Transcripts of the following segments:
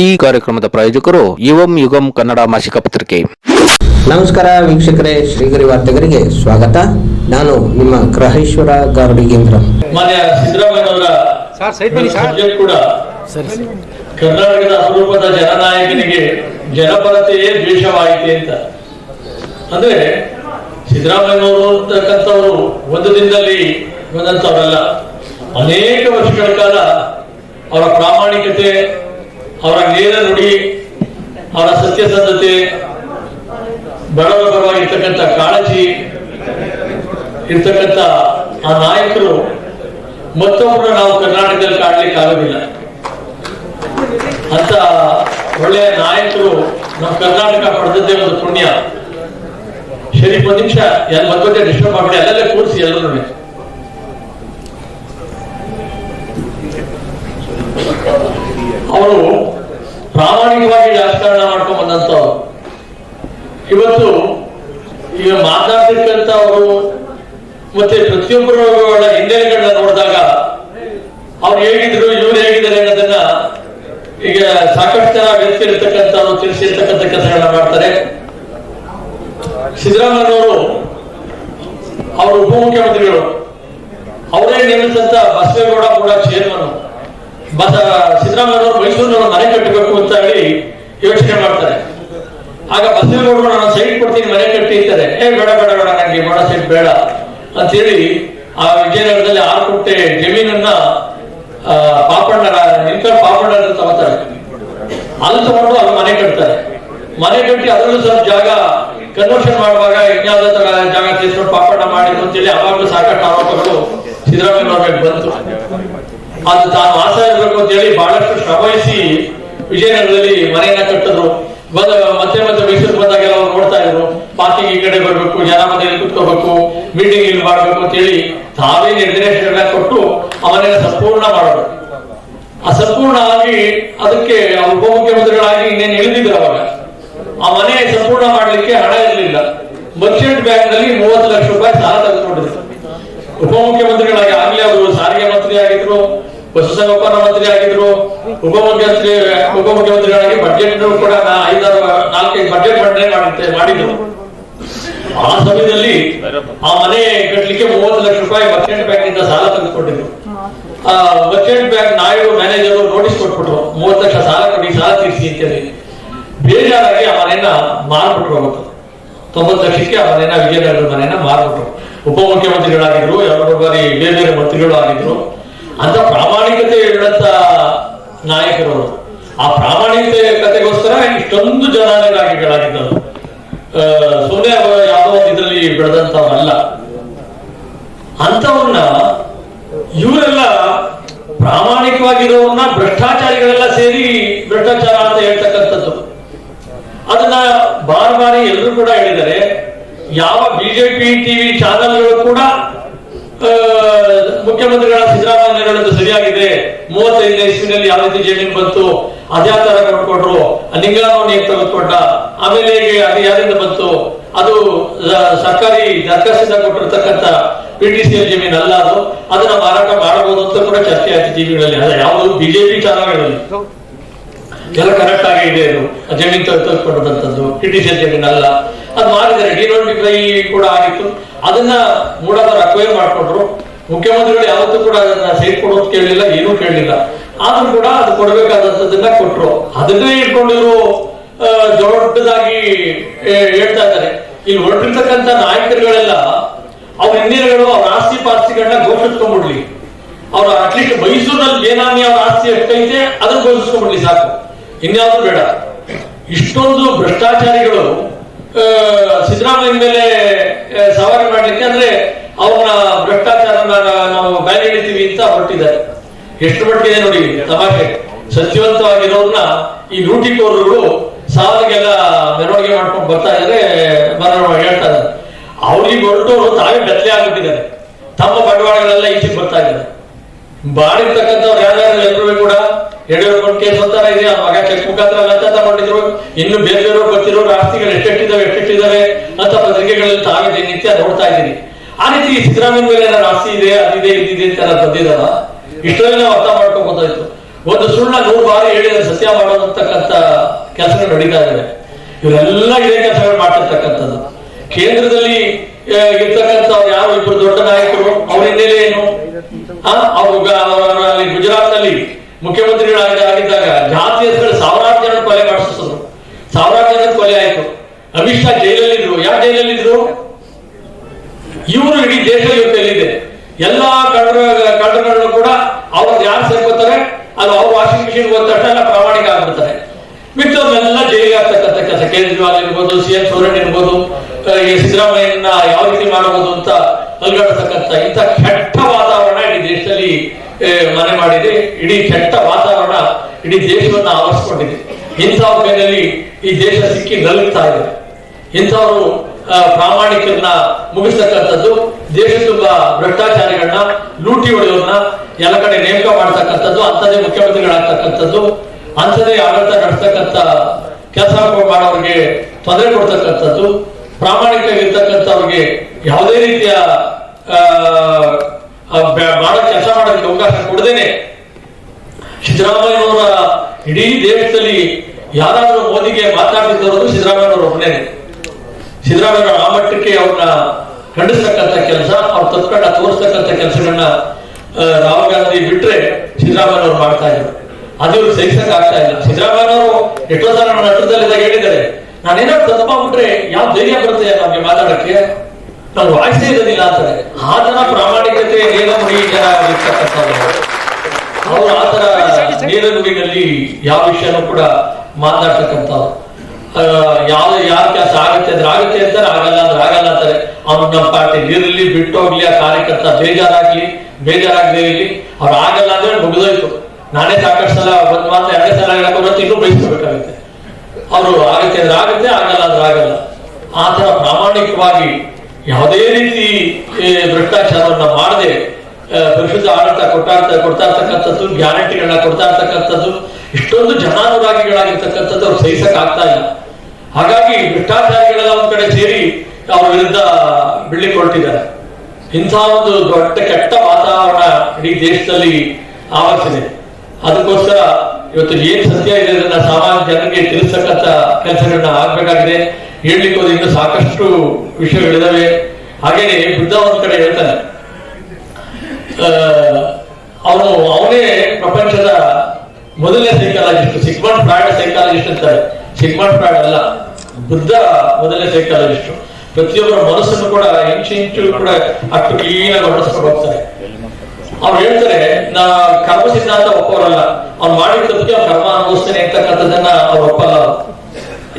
ಈ ಕಾರ್ಯಕ್ರಮದ ಪ್ರಾಯೋಜಕರು ಯುವಂ ಯುಗಂ ಕನ್ನಡ ಮಾಸಿಕ ಪತ್ರಿಕೆ. ನಮಸ್ಕಾರ ವೀಕ್ಷಕರೇ ಶ್ರೀಗರಿ ವಾರ್ತೆಗರಿಗೆ ಸ್ವಾಗತ. ನಾನು ನಿಮ್ಮ ಗ್ರಹೇಶ್ವರ ಗಾರ್ಡಿಗೇಂದ್ರ ಮಾನ್ಯ ಸಿದ್ದರಾಮಯ್ಯನವರ ಸಬ್ಜೆಕ್ಟ್ ಕೂಡ ಕರ್ನಾಟಕದ ಅಪರೂಪದ ಜನನಾಯಕನಿಗೆ ಜನಪರತೆಯೇ ದ್ವೇಷವಾಯಿತೆ ಅಂತ. ಅಂದ್ರೆ ಸಿದ್ದರಾಮಯ್ಯನವರು ಅಂತಕ್ಕಂಥವರು ಒಂದು ದಿನದಲ್ಲಿ ಬಂದಂತವರಲ್ಲ ಅನೇಕ ವರ್ಷಗಳ ಕಾಲ ಅವರ ಪ್ರಾಮಾಣಿಕತೆ ಅವರ ನೇರ ನುಡಿ, ಅವರ ಸತ್ಯಸಂಧತೆ ಬಡವರ ಪರವಾಗಿರ್ತಕ್ಕಂಥ ಕಾಳಜಿ, ಇರ್ತಕ್ಕಂಥ ಆ ನಾಯಕರು ಮತ್ತೊಬ್ಬರು ನಾವು ಕರ್ನಾಟಕದಲ್ಲಿ ಕಾಡ್ಲಿಕ್ಕೆ ಆಗೋದಿಲ್ಲ. ಅಂತ ಒಳ್ಳೆಯ ನಾಯಕರು ನಮ್ಮ ಕರ್ನಾಟಕ ಪಡೆದದ್ದೇ ಒಂದು ಪುಣ್ಯ. ಶರೀಫ್ ಒಂದು ನಿಮಿಷ ಎಲ್ಲ ಮತ್ತೆ ಡಿಸ್ಟರ್ಬ್ ಮಾಡ್ಬಿಡಿ ಅಲ್ಲೆಲ್ಲ ಕೂರಿಸಿ ಎಲ್ಲರೂ ಅವರು ಪ್ರಾಮಾಣಿಕವಾಗಿ ರಾಜಕಾರಣ ಮಾಡ್ಕೊಂಡ್ ಬಂದಂತವ್ರು. ಇವತ್ತು ಈಗ ಮಾತನಾಡ್ತಿರ್ತಕ್ಕಂಥ ಅವರು ಮತ್ತೆ ಪ್ರತಿಯೊಬ್ಬರು ಹಿನ್ನೆಲೆಗಳನ್ನ ನೋಡಿದಾಗ ಅವ್ರು ಹೇಗಿದ್ರು, ಇವ್ರು ಹೇಗಿದ್ದಾರೆ ಅನ್ನೋದನ್ನ ಈಗ ಸಾಕಷ್ಟು ಜನ ವ್ಯಕ್ತಿರ್ತಕ್ಕಂಥವ್ರು ತಿಳಿಸಿರ್ತಕ್ಕಂಥ ಕೆಲಸಗಳನ್ನ ಮಾಡ್ತಾರೆ. ಸಿದ್ದರಾಮಯ್ಯನವರು ಅವರು ಉಪಮುಖ್ಯಮಂತ್ರಿಗಳು. ಅವರೇ ನೇಮಿಸಿದಂತ ಬಸವೇಗೌಡ ಕೂಡ ಚೇರ್ಮನ್ ಬಸ್ ಸಿದ್ದರಾಮಯ್ಯವರು ಮೈಸೂರಿನವರು ಮನೆ ಕಟ್ಟಬೇಕು ಅಂತ ಹೇಳಿ ಯೋಚನೆ ಮಾಡ್ತಾರೆ. ಆಗ ಬಸವೇಗೌಡರು ನಾನು ಸೈಟ್ ಕೊಡ್ತೀನಿ, ಮನೆ ಕಟ್ಟಿ ಏ, ಬೇಡ ಬೇಡ ಬೇಡ ನನಗೆ ಮಾಡ ಸೈಟ್ ಬೇಡ ಅಂತ ಹೇಳಿ ಆ ವಿಜಯನಗರದಲ್ಲಿ ಆರು ಕೊಟ್ಟೆ ಜಮೀನನ್ನ ಪಾಪಣ್ಣ ನಿಂತ ಪಾಪಣ್ಣ ತಗೋತಾರೆ. ಅಲ್ಲಿ ತಗೊಂಡು ಅಲ್ಲಿ ಮನೆ ಕಟ್ತಾರೆ. ಮನೆ ಕಟ್ಟಿ ಅದರಲ್ಲೂ ಸ್ವಲ್ಪ ಜಾಗ ಕನ್ವರ್ಷನ್ ಮಾಡುವಾಗ ಇನ್ಯಾವುದೋ ತರ ಜಾಗ ತೀರ್ಕೊಂಡು ಪಾಪಣ್ಣ ಮಾಡಿದ್ರು ಅಂತೇಳಿ ಅವಾಗಲೂ ಸಾಕಷ್ಟು ಆರೋಪಗಳು ಸಿದ್ದರಾಮಯ್ಯ ಬಂತು. ಅದು ತಾನು ವಾಸ ಇರಬೇಕು ಅಂತ ಹೇಳಿ ಬಹಳಷ್ಟು ಶ್ರಮಿಸಿ ವಿಜಯನಗರದಲ್ಲಿ ಮನೆಯನ್ನ ಕಟ್ಟಿದ್ರು. ಬಂದ ಮತ್ತೆ ಮತ್ತೆ ಮೈಸೂರು ಬಂದಾಗ ಎಲ್ಲ ನೋಡ್ತಾ ಇದ್ರು. ಪಾರ್ಕಿಂಗ್ ಈ ಕಡೆ ಬರ್ಬೇಕು, ಜನ ಮನೆಯಲ್ಲಿ ಕುತ್ಕೋಬೇಕು ಮೀಟಿಂಗ್ ಇಲ್ಲಿ ಮಾಡ್ಬೇಕು ಅಂತ ಹೇಳಿ ತಾವೇ ನಿರ್ದೇಶನ ಕೊಟ್ಟು ಆ ಮನೆಯ ಸಂಪೂರ್ಣ ಮಾಡೋರು. ಸಂಪೂರ್ಣ ಆಗಿ ಅದಕ್ಕೆ ಉಪಮುಖ್ಯಮಂತ್ರಿಗಳಾಗಿ ಇನ್ನೇನು ಇಳಿದಿದ್ರು ಅವಾಗ. ಆ ಮನೆ ಸಂಪೂರ್ಣ ಮಾಡ್ಲಿಕ್ಕೆ ಹಣ ಇರಲಿಲ್ಲ. ಮರ್ಚೆಂಟ್ ಬ್ಯಾಂಕ್ನಲ್ಲಿ ಮೂವತ್ತು ಲಕ್ಷ ರೂಪಾಯಿ ಸಾಲ ತೆಗೆದುಕೊಂಡಿದ್ರು. ಉಪಮುಖ್ಯಮಂತ್ರಿಗಳಾಗಿ ಆಗ್ಲೇ ಅವರು ಸಾರಿಗೆ ಮಂತ್ರಿ ಆಗಿದ್ರು ಪಶುಸಂಗೋಪನಾ ಮಂತ್ರಿ ಆಗಿದ್ರು ಉಪಮುಖ್ಯಮಂತ್ರಿ, ಉಪಮುಖ್ಯಮಂತ್ರಿಗಳಾಗಿ ಬಜೆಟ್ ಕೂಡ ಐದಾರು ನಾಲ್ಕೈದು ಬಜೆಟ್ ಮಂಡನೆ ಮಾಡಿದ್ದೆ, ಮಾಡಿದ್ರು. ಆ ಸಮಯದಲ್ಲಿ ಆ ಮನೆ ಕಟ್ಟಲಿಕ್ಕೆ ಮೂವತ್ತು ಲಕ್ಷ ರೂಪಾಯಿ ಮರ್ಚೆಂಟ್ ಬ್ಯಾಂಕ್ನಿಂದ ಸಾಲ ತೆಗೆದುಕೊಂಡಿದ್ರು. ಆ merchant bank Naidu manager notice ಕೊಟ್ಬಿಟ್ರು, ಮೂವತ್ತು ಲಕ್ಷ ಸಾಲ ಕೊಡಿ, ಸಾಲ ತೀರಿಸಿ ಅಂತೇಳಿ. ಬೇಜಾರಾಗಿ ಆ ಮನೆಯನ್ನ ಮಾರ್ಬಿಟ್ರು ಅವತ್ತು. ತೊಂಬತ್ತು ಲಕ್ಷಕ್ಕೆ ಆ ಮನೆಯನ್ನ ವಿಜಯನಗರ ಮನೆಯನ್ನ ಮಾರ್ಬಿಟ್ರು. ಉಪಮುಖ್ಯಮಂತ್ರಿಗಳಾಗಿದ್ರು ಎರಡು ಬಾರಿ ಬೇರೆ ಬೇರೆ ಮಂತ್ರಿಗಳು ಆಗಿದ್ರು ಅಂತ ಪ್ರಾಮಾಣಿಕತೆ ಹೇಳಂತ ನಾಯಕರು ಆ ಪ್ರಾಮಾಣಿಕತೆ ಕತೆಗೋಸ್ಕರ ಇಷ್ಟೊಂದು ಜನ ಆ, ಸುಮ್ಮನೆ ಅವರು ಯಾವುದೋ ಒಂದು ಇದರಲ್ಲಿ ಬೆಳೆದಂತವರಲ್ಲ ಅಂತವನ್ನ ಇವರೆಲ್ಲ ಪ್ರಾಮಾಣಿಕವಾಗಿರೋರನ್ನ ಭ್ರಷ್ಟಾಚಾರಿಗಳೆಲ್ಲ ಸೇರಿ ಭ್ರಷ್ಟಾಚಾರ ಅಂತ ಹೇಳ್ತಕ್ಕಂಥದ್ದು. ಅದನ್ನ ಬಾರ್ ಬಾರಿ ಎಲ್ಲರೂ ಕೂಡ ಹೇಳಿದರೆ ಯಾವ ಬಿಜೆಪಿ ಟಿವಿ ಚಾನೆಲ್ಗಳು ಕೂಡ ಮುಖ್ಯಮಂತ್ರಿಗಳ ಸರಿಯಾಗಿದೆ. ಮೂವತ್ತೈದನೇ ಇಸ್ವಿನಲ್ಲಿ ಯಾವ ರೀತಿ ಜಮೀನು ಬಂತು? ಅದೇ ತರ ಕೊಟ್ಕೊಟ್ರು ನಿಂಗಾನವನ್ನ ಹೇಗೆ ತೆಗೆದುಕೊಂಡ ಆಮೇಲೆ ಹೇಗೆ ಅದು ಯಾರಿಂದ ಬಂತು? ಅದು ಸರ್ಕಾರಿ ದರಖಾಸ್ತಿಂದ ಕೊಟ್ಟಿರ್ತಕ್ಕಂಥ ಪಿ ಟಿ ಸಿ ಜಮೀನು ಅಲ್ಲ ಅದು. ಅದನ್ನ ಮಾರಾಟ ಮಾಡಬಹುದು ಅಂತ ಕೂಡ ಚರ್ಚೆ ಆಯ್ತು ಟಿವಿಗಳಲ್ಲಿ ಅದ ಯಾವುದು ಬಿಜೆಪಿ ಚಾನಲ್ಗಳಲ್ಲಿ ಎಲ್ಲ ಕರೆಕ್ಟ್ ಆಗಿ ಇದೆ ಅದು. ಜಮೀನ್ ತೆಗೆದುಕೊಂಡಂತದ್ದು ಸಿ ಜಮೀನ್ ಅಲ್ಲ. ಅದು ಡಿ ಡಿನೋಟಿಫೈ ಕೂಡ ಆಗಿತ್ತು. ಅದನ್ನ ಮೂಡದವ್ರು ಅಕ್ವೈರ್ ಮಾಡ್ಕೊಂಡ್ರು. ಮುಖ್ಯಮಂತ್ರಿಗಳು ಯಾವತ್ತೂ ಕೂಡ ಅದನ್ನ ಸೈಟ್ ಕೊಡೋದು ಕೇಳಲಿಲ್ಲ ಏನೂ ಕೇಳಲಿಲ್ಲ ಆದ್ರೂ ಕೂಡ ಅದು ಕೊಡಬೇಕಾದಂತದನ್ನ ಕೊಟ್ರು. ಅದನ್ನೇ ಇಟ್ಕೊಂಡಿರೋ ದೊಡ್ಡದಾಗಿ ಹೇಳ್ತಾ ಇದ್ದಾರೆ. ಇಲ್ಲಿ ಹೊರಟಿರ್ತಕ್ಕಂಥ ನಾಯಕರುಗಳೆಲ್ಲ, ಅವ್ರ ಹಿನ್ನೀರುಗಳು ಅವ್ರ ಆಸ್ತಿ ಪಾಸ್ತಿಗಳನ್ನ ಘೋಷಿಸ್ಕೊಂಡ್ಬಿಡ್ಲಿ. ಅವ್ರ ಅಟ್ಲೀಸ್ಟ್ ಮೈಸೂರಿನಲ್ಲಿ ಬೇನಾಮಿ ಅವ್ರ ಆಸ್ತಿ ಎಷ್ಟೈತೆ, ಅದನ್ನ ಘೋಷಿಸ್ಕೊಂಡ್ಬಿಡ್ಲಿ ಸಾಕು. ಇನ್ಯಾವುದು ಬೇಡ. ಇಷ್ಟೊಂದು ಭ್ರಷ್ಟಾಚಾರಿಗಳು ಸಿದ್ದರಾಮಯ್ಯ ಮೇಲೆ ಸವಾರಿ ಮಾಡ್ಲಿಕ್ಕೆ ಅಂದ್ರೆ ಅವ್ರನ್ನ ಭ್ರಷ್ಟಾಚಾರನ ನಾವು ಬ್ಯಾನ್ ಹಿಡಿತೀವಿ ಅಂತ ಹೊರಟಿದ್ದಾರೆ. ಎಷ್ಟು ಮಟ್ಟಿಗೆ ನೋಡಿ ತಮಾಷೆ ಸಚಿವಂತವಾಗಿರೋರ್ನ ಈ ಲೂಟಿಕೋರರು ಸಾಲಿಗೆಲ್ಲ ಮೆರವಣಿಗೆ ಮಾಡ್ಕೊಂಡು ಬರ್ತಾ ಇದ್ರೆ ಬರೋಣ ಹೇಳ್ತಾ ಇದ್ದಾರೆ. ಅವ್ರಿಗೆ ಹೊರಟವರು ತಾವೇ ಬೆತ್ತಲೆ ಆಗ್ಬಿಟ್ಟಿದ್ದಾರೆ. ತಮ್ಮ ಬಂಡವಾಳಗಳೆಲ್ಲ ಈಚೆಗೆ ಬರ್ತಾ ಇದ್ದಾರೆ. ಬಾಡಿರ್ತಕ್ಕಂಥವ್ರು ಯಾರ್ಯಾರು ಎಲ್ಲರೂ ಕೂಡ ಯಡಿಯೂರಪ್ಪ ಕೇಸ್ ಅಂತಾರ ಇದೆ, ಆ ಮಗ ಚೆಕ್ ಮುಖಾಂತರ ಲಂಚ ತಗೊಂಡಿದ್ರು. ಇನ್ನು ಬೇರೆ ಬೇರೆ ಗೊತ್ತಿರೋರು ಆಸ್ತಿಗಳು ಎಷ್ಟೆಷ್ಟಿದಾವೆ ಎಷ್ಟೆಷ್ಟಿದಾವೆ ಅಂತ ಪತ್ರಿಕೆಗಳಲ್ಲಿ ತಾವಿದೆ ನಿತ್ಯ ನೋಡ್ತಾ ಇದ್ದೀನಿ ಆ ರೀತಿ ಸಿದ್ದರಾಮಯ್ಯ ಮೇಲೆ ಏನಾದ್ರು ಆಸ್ತಿ ಇದೆ ಅದಿದೆ ಇದಿದೆ ಅಂತ ಎಲ್ಲ ಬಂದಿದಾರ ಇಷ್ಟರಲ್ಲಿ ನಾವು ಅರ್ಥ ಮಾಡ್ಕೋಬೋದಾಯ್ತು ಒಂದು ಸುಳ್ಳ ನೂರು ಬಾರಿ ಹೇಳಿದ್ರೆ ಸತ್ಯ ಮಾಡೋದಕ್ಕಂತ ಕೆಲಸಗಳು ನಡೀತಾ ಇದ್ದಾವೆ. ಇವರೆಲ್ಲ ಇದೇ ಕೆಲಸಗಳು ಮಾಡ್ತಿರ್ತಕ್ಕಂಥದ್ದು. ಕೇಂದ್ರದಲ್ಲಿ ಇರ್ತಕ್ಕಂಥ ಯಾರು ಇಬ್ಬರು ದೊಡ್ಡ ನಾಯಕರು, ಅವ್ರ ಹಿನ್ನೆಲೆ ಏನು? ಗುಜರಾತ್ನಲ್ಲಿ ಮುಖ್ಯಮಂತ್ರಿಗಳಾಗಿದ್ದಾಗ ಜಾತಿ ಹೆಸರು ಸಾವಿರಾರು ಜನ ಕೊಲೆ ಮಾಡಿಸಿದ್ರು ಸಾವಿರಾರು ಜನ ಕೊಲೆ ಆಯ್ತು. ಅಮಿತ್ ಶಾ ಜೈಲಲ್ಲಿದ್ರು. ಯಾವ ಜೈಲಲ್ಲಿದ್ರು? ಇವರು ಇಡೀ ದೇಶ ಜೊತೆಯಲ್ಲಿದೆ. ಎಲ್ಲಾ ಕಳ್ಳರ ಕಳ್ಳರುಗಳನ್ನು ಕೂಡ ಅವ್ರದ್ದು ಯಾರು ಸೇರ್ಕೋತಾರೆ ಅದು ಅವ್ರ ವಾಷಿಂಗ್ ಮಿಷಿನ್ ಹೋದ ತಕ್ಷಣ ಪ್ರಾಮಾಣಿಕ ಆಗ್ಬಿಡ್ತಾರೆ. ಮಿಕ್ಕವನ್ನೆಲ್ಲ ಜೈಲಿಗೆ ಆಗ್ತಕ್ಕಂಥ ಕೆಲಸ. ಕೇಜ್ರಿವಾಲ್ ಇರ್ಬೋದು, ಸಿ ಎಂ ಸೋರೆನ್ ಇರ್ಬೋದು ಈ ಸಿದ್ದರಾಮಯ್ಯನ ಯಾವ ರೀತಿ ಮಾಡಬಹುದು ಅಂತ ಅಲ್ಗಾಡ್ತಕ್ಕಂಥ ಇಂಥ ಕೆಟ್ಟ ವಾತಾವರಣ ಇಡೀ ದೇಶದಲ್ಲಿ ಮನೆ ಮಾಡಿದೆ. ಇಡೀ ಕೆಟ್ಟ ವಾತಾವರಣ ಇಡೀ ದೇಶವನ್ನ ಆವರಿಸ್ಕೊಂಡಿದೆ. ಇಂಥವ್ರ ಮೇಲೆ ಈ ದೇಶ ಸಿಕ್ಕಿ ನಲುಗ್ತಾ ಇದೆ. ಇಂಥವರು ಪ್ರಾಮಾಣಿಕರನ್ನ ಮುಗಿಸ್ತಕ್ಕಂಥದ್ದು. ದೇಶ ತುಂಬಾ ಭ್ರಷ್ಟಾಚಾರಿಗಳನ್ನ, ಲೂಟಿ ಹೊಡೆಯೋರ್ನ ಎಲ್ಲ ಕಡೆ ನೇಮಕ ಮಾಡ್ತಕ್ಕಂಥದ್ದು ಅಂತದೇ ಮುಖ್ಯಮಂತ್ರಿಗಳಾಗ್ತಕ್ಕಂಥದ್ದು. ಅಂತದೇ ಆಡಳಿತ ನಡೆಸ್ತಕ್ಕಂಥ ಕೆಲಸ ಮಾಡೋರಿಗೆ ತೊಂದರೆ ಕೊಡ್ತಕ್ಕಂಥದ್ದು. ಪ್ರಾಮಾಣಿಕವಾಗಿರ್ತಕ್ಕಂಥವ್ರಿಗೆ ಯಾವುದೇ ರೀತಿಯ ಮಾಡೋ ಕೆಲಸ ಮಾಡೋದಕ್ಕೆ ಅವಕಾಶ ಕೊಡದೇನೆ. ಸಿದ್ದರಾಮಯ್ಯನವರ ಇಡೀ ದೇಶದಲ್ಲಿ ಯಾರಾದರೂ ಮೋದಿಗೆ ಮಾತಾಡ್ತಿದ್ದವರು ಸಿದ್ದರಾಮಯ್ಯನವರು ಒಬ್ಬನೇ ಸಿದ್ದರಾಮಯ್ಯ ಆ ಮಟ್ಟಕ್ಕೆ ಅವ್ರನ್ನ ಖಂಡಿಸ್ತಕ್ಕಂಥ ಕೆಲಸ ಅವ್ರ ತತ್ಕೊಂಡ ತೋರಿಸ್ತಕ್ಕಂಥ ಕೆಲಸಗಳನ್ನ ರಾಹುಲ್ ಗಾಂಧಿ ಬಿಟ್ರೆ ಸಿದ್ದರಾಮಯ್ಯನವರು ಮಾಡ್ತಾ ಇದ್ರು ಅದು ಸಹಿಸಕ್ ಆಗ್ತಾ ಇಲ್ಲ. ಸಿದ್ದರಾಮಯ್ಯನವರು ಎಷ್ಟೋ ಸಲ ನನ್ನ ಹತ್ರದಲ್ಲಿದ್ದಾಗ ಹೇಳಿದ್ದಾರೆ ನಾನೇನಾದ್ರು ತಪ್ಪ ಬಿಟ್ರೆ ಯಾವ ಧೈರ್ಯ ಬರುತ್ತೆ ನಮ್ಗೆ ಮಾತಾಡಕ್ಕೆ ನಾನು ವಾಯ್ಸೇ ಇರೋದಿಲ್ಲ ಅಂತಾರೆ. ಆ ಜನ ಪ್ರಾಮಾಣಿಕತೆ ನೇರ ಮುಡಿ ಜನ ಅವರು ತರ ನೇರ ನುಡಿನಲ್ಲಿ ಯಾವ ವಿಷಯನೂ ಕೂಡ ಮಾತಾಡ್ತಕ್ಕಂಥವ್ರು. ಯಾವ ಯಾರ ಕೆಲಸ ಆಗುತ್ತೆ ಅಂದ್ರೆ ಆಗುತ್ತೆ ಅಂತಾರೆ, ಆಗಲ್ಲ ಅಂದ್ರೆ ಆಗಲ್ಲ ಅಂತಾರೆ. ಅವ್ನು ನಮ್ಮ ಪಾರ್ಟಿ ಇರಲಿ ಬಿಟ್ಟು ಹೋಗ್ಲಿ ಆ ಕಾರ್ಯಕರ್ತ ಬೇಜಾರಾಗ್ಲಿ ಬೇಜಾರಾಗ್ಲಿ ಇರಲಿ, ಅವ್ರು ಆಗಲ್ಲ ಅಂದ್ರೆ ಮುಗಿದೋಯ್ತು. ನಾನೇ ಸಾಕಷ್ಟು ಸಲ ಒಂದ್ ಮಾತ್ರ ಎರಡೇ ಸಲ ಹೇಳಕ್ ಹೋದ್ರೆ ಇನ್ನೂ ಬಯಸ್ಕೋಬೇಕಾಗುತ್ತೆ. ಅವರು ಆಗುತ್ತೆ ಅಂದ್ರೆ ಆಗುತ್ತೆ, ಆಗಲ್ಲ ಅಂದ್ರೆ ಆಗಲ್ಲ. ಆ ತರ ಪ್ರಾಮಾಣಿಕವಾಗಿ ಯಾವುದೇ ರೀತಿ ಭ್ರಷ್ಟಾಚಾರವನ್ನ ಮಾಡದೆ ಪರಿಶುದ್ಧ ಆಡಳಿತ ಕೊಡ್ತಾ ಕೊಡ್ತಾ ಇರ್ತಕ್ಕಂಥದ್ದು, ಗ್ಯಾರಂಟಿಗಳನ್ನ ಕೊಡ್ತಾ ಇರ್ತಕ್ಕಂಥದ್ದು ಇಷ್ಟೊಂದು ಜನಾನುರಾಗಿಗಳಾಗಿರ್ತಕ್ಕಂಥದ್ದು ಅವ್ರು ಸಹಿಸಕ್ ಆಗ್ತಾ ಇಲ್ಲ. ಹಾಗಾಗಿ ಭ್ರಷ್ಟಾಚಾರಿಗಳೆಲ್ಲ ಒಂದ್ ಕಡೆ ಸೇರಿ ಅವ್ರ ವಿರುದ್ಧ ಬೀಳಿಕೊಳ್ತಿದ್ದಾರೆ ಇಂಥ ಒಂದು ದೊಡ್ಡ ಕೆಟ್ಟ ವಾತಾವರಣ ಇಡೀ ದೇಶದಲ್ಲಿ ಆವರಿಸಿದೆ. ಅದಕ್ಕೋಸ್ಕರ ಇವತ್ತು ಏನ್ ಸತ್ಯ ಇದೆ ಅದನ್ನ ಸಾಮಾನ್ಯ ಜನರಿಗೆ ತಿಳಿಸ್ತಕ್ಕಂಥ ಕೆಲಸಗಳನ್ನ ಆಗ್ಬೇಕಾಗಿದೆ. ಹೇಳಲಿಕ್ಕೆ ಹೋದ್ರೆ ಇನ್ನೂ ಸಾಕಷ್ಟು ವಿಷಯಗಳಿದಾವೆ. ಹಾಗೇನೆ ಬುದ್ಧ ಒಂದ್ ಕಡೆ ಹೇಳ್ತಾನೆ. ಅವನು ಅವನೇ ಪ್ರಪಂಚದ ಮೊದಲನೇ ಸೈಕಾಲಜಿಸ್ಟ್, ಸಿಗ್ಮಂಡ್ ಫ್ರಾಯ್ಡ್ ಸೈಕಾಲಜಿಸ್ಟ್ ಅಂತಾರೆ. ಅಲ್ಲ ಬುದ್ಧ ಮೊದಲನೇ ಸೈಕಾಲಜಿಸ್ಟ್ ಪ್ರತಿಯೊಬ್ಬರ ಮನಸ್ಸನ್ನು ಕೂಡ ಇಂಚು ಇಂಚು ಕೂಡ ಅಷ್ಟು ಆಗಿ ಹೊರಡಿಸ್ಕೊಂಡು ಹೋಗ್ತಾರೆ. ಅವ್ರು ಹೇಳ್ತಾರೆ, ನಾ ಕರ್ಮ ಸಿದ್ಧಾಂತ ಒಪ್ಪೋರಲ್ಲ. ಅವ್ನು ಮಾಡಿದ ತಪ್ಪಿಗೆ ಅವ್ನು ಕರ್ಮ ಅನುಭವಿಸ್ತಾನೆ ಅಂತಕ್ಕಂಥದ್ದನ್ನ ಅವ್ರು ಒಪ್ಪಲ್ಲ.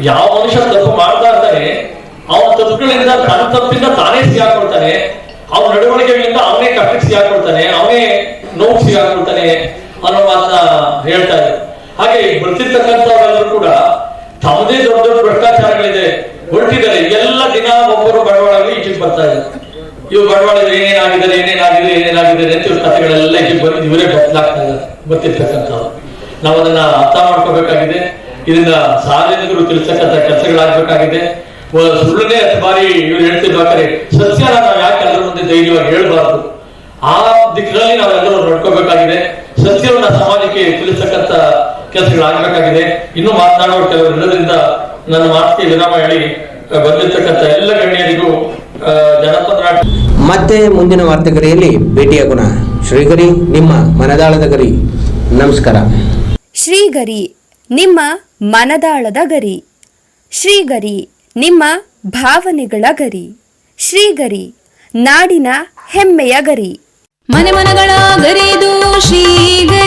ಯಾವ ಮನುಷ್ಯ ತಪ್ಪು ಮಾಡ್ತಾ ಇರ್ತಾನೆ, ಅವನ ತಪ್ಪುಗಳಿಂದ ತನ್ನ ತಪ್ಪಿಂದ ತಾನೇ ಸಿಗಾಕೊಳ್ತಾನೆ ಅವ್ನ ನಡವಳಿಕೆಗಳಿಂದ ಅವನೇ ಕಷ್ಟಕ್ಕೆ ಸಿಗಾಕೊಳ್ತಾನೆ ಅವನೇ ನೋವು ಸಿಗಾಕೊಳ್ತಾನೆ ಅನ್ನೋ ಮಾತನ್ನ ಹೇಳ್ತಾ ಇದ್ದಾರೆ. ಹಾಗೆ ಬರ್ತಿರ್ತಕ್ಕಂಥವರೆಲ್ಲರೂ ಕೂಡ ತಮ್ಮದೇ ದೊಡ್ಡ ದೊಡ್ಡ ಭ್ರಷ್ಟಾಚಾರಗಳಿದೆ, ಹೊರಟಿದ್ದಾರೆ, ಎಲ್ಲ ದಿನ ಒಬ್ಬರು ಬಡವಾಳಗಳು ಈಚೆಗೆ ಬರ್ತಾ ಇದೆ ಇವು ಬಂಡವಾಳ ಏನೇನಾಗಿದ್ದಾರೆ ಏನೇನಾಗಿದೆ ಏನೇನಾಗಿದೆ ಅಂತ ಇವ್ರ ಕಥೆಗಳೆಲ್ಲ ಈಚೆಗೆ ಬಂದು ಇವರೇ ಬದಲಾಗ್ತಾ ಇದ್ದಾರೆ ಗೊತ್ತಿರ್ತಕ್ಕಂಥ ನಾವು ಅದನ್ನ ಅರ್ಥ ಮಾಡ್ಕೋಬೇಕಾಗಿದೆ. ಇದನ್ನ ಸಾರ್ವಜನಿಕರು ತಿಳಿಸತಕ್ಕಂಥ ಕೆಲಸಗಳಾಗಬೇಕಾಗಿದೆ. ಸುಳ್ಳನೇ ಹತ್ತು ಬಾರಿ ಇವ್ರು ಹೇಳ್ತಿರ್ಬೇಕಾದ್ರೆ ಸತ್ಯನ ನಾವು ಯಾಕೆ ಎಲ್ಲರ ಮುಂದೆ ಧೈರ್ಯವಾಗಿ ಹೇಳ್ಬಾರ್ದು? ಆ ದಿಕ್ಕಿನಲ್ಲಿ ನಾವೆಲ್ಲರೂ ನೋಡ್ಕೋಬೇಕಾಗಿದೆ. ಸತ್ಯವನ್ನ ಸಮಾಜಕ್ಕೆ ತಿಳಿಸತಕ್ಕಂಥ ಕೆಲಸಗಳಾಗಬೇಕಾಗಿದೆ ಇನ್ನು ಮಾತನಾಡುವ ಕೆಲವರು ಇರೋದ್ರಿಂದ ನನ್ನ ಮಾತಿಗೆ ವಿರಾಮ ಹೇಳಿ ಬಂದಿರ್ತಕ್ಕಂಥ ಎಲ್ಲ ಗಣ್ಯರಿಗೂ ಜನಪದ ಮತ್ತೆ ಮುಂದಿನ ವಾರ್ತೆಗರಿಯಲ್ಲಿ ಭೇಟಿಯಾಗೋಣ. ಶ್ರೀಗರಿ ನಿಮ್ಮ ಮನದಾಳದ ಗರಿ. ನಮಸ್ಕಾರ. ಶ್ರೀಗರಿ ನಿಮ್ಮ ಮನದಾಳದ ಗರಿ. ಶ್ರೀಗರಿ ನಿಮ್ಮ ಭಾವನೆಗಳ ಗರಿ. ಶ್ರೀಗರಿ ನಾಡಿನ ಹೆಮ್ಮೆಯ ಗರಿ. ಮನೆ ಮನಗಳ ಗರಿದು ಶ್ರೀಗರಿ.